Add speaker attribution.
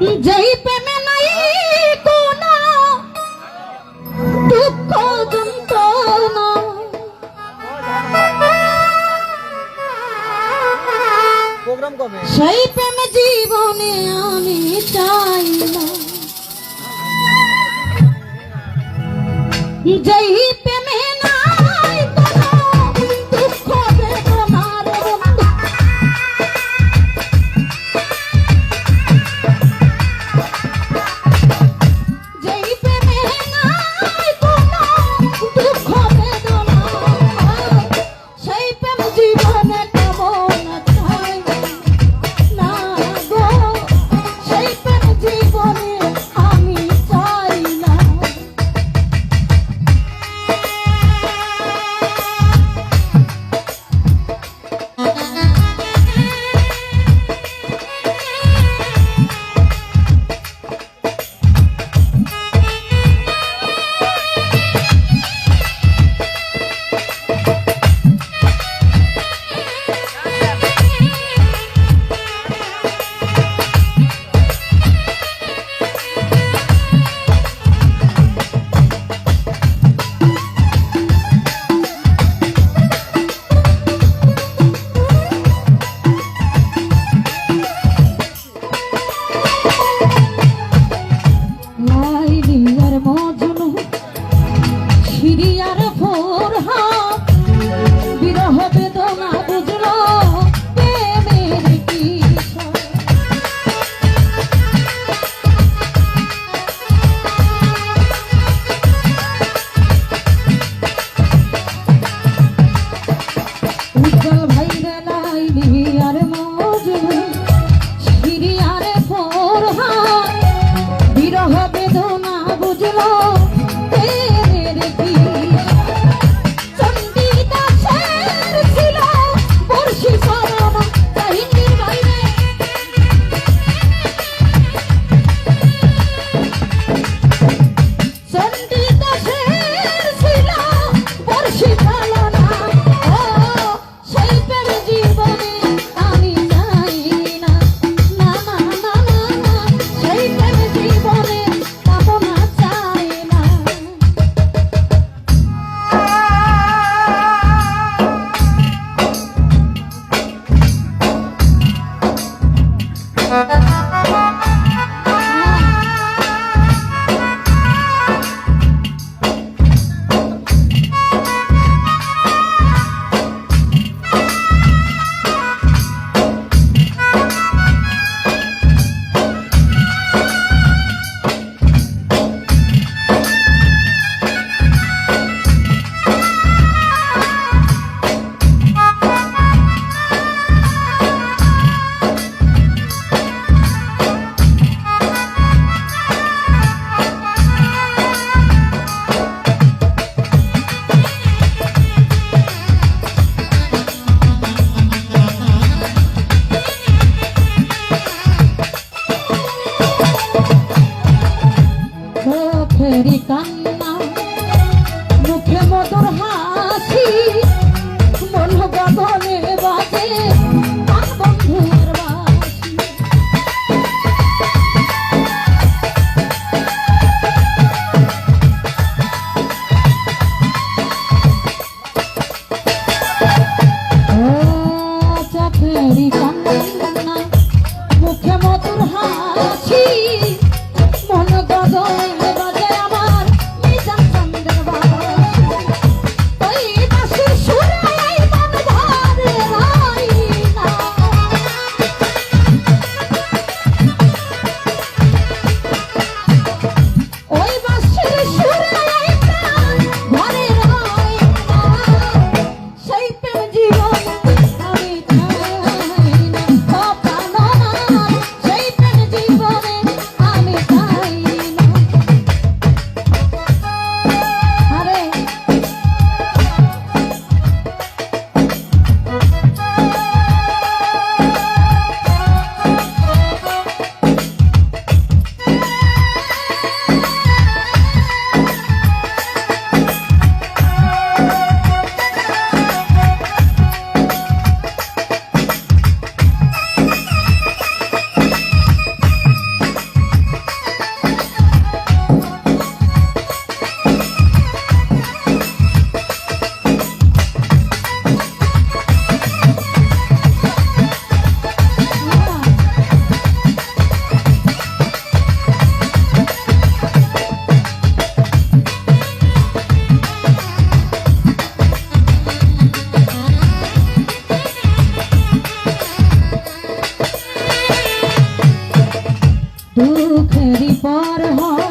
Speaker 1: যেই প্রেমে নাই কোনো দুঃখ যন্ত্রণা। সেই প্রেমে বিরহ বেদনা বুঝলো। Música দুঃখেরই পর হয়।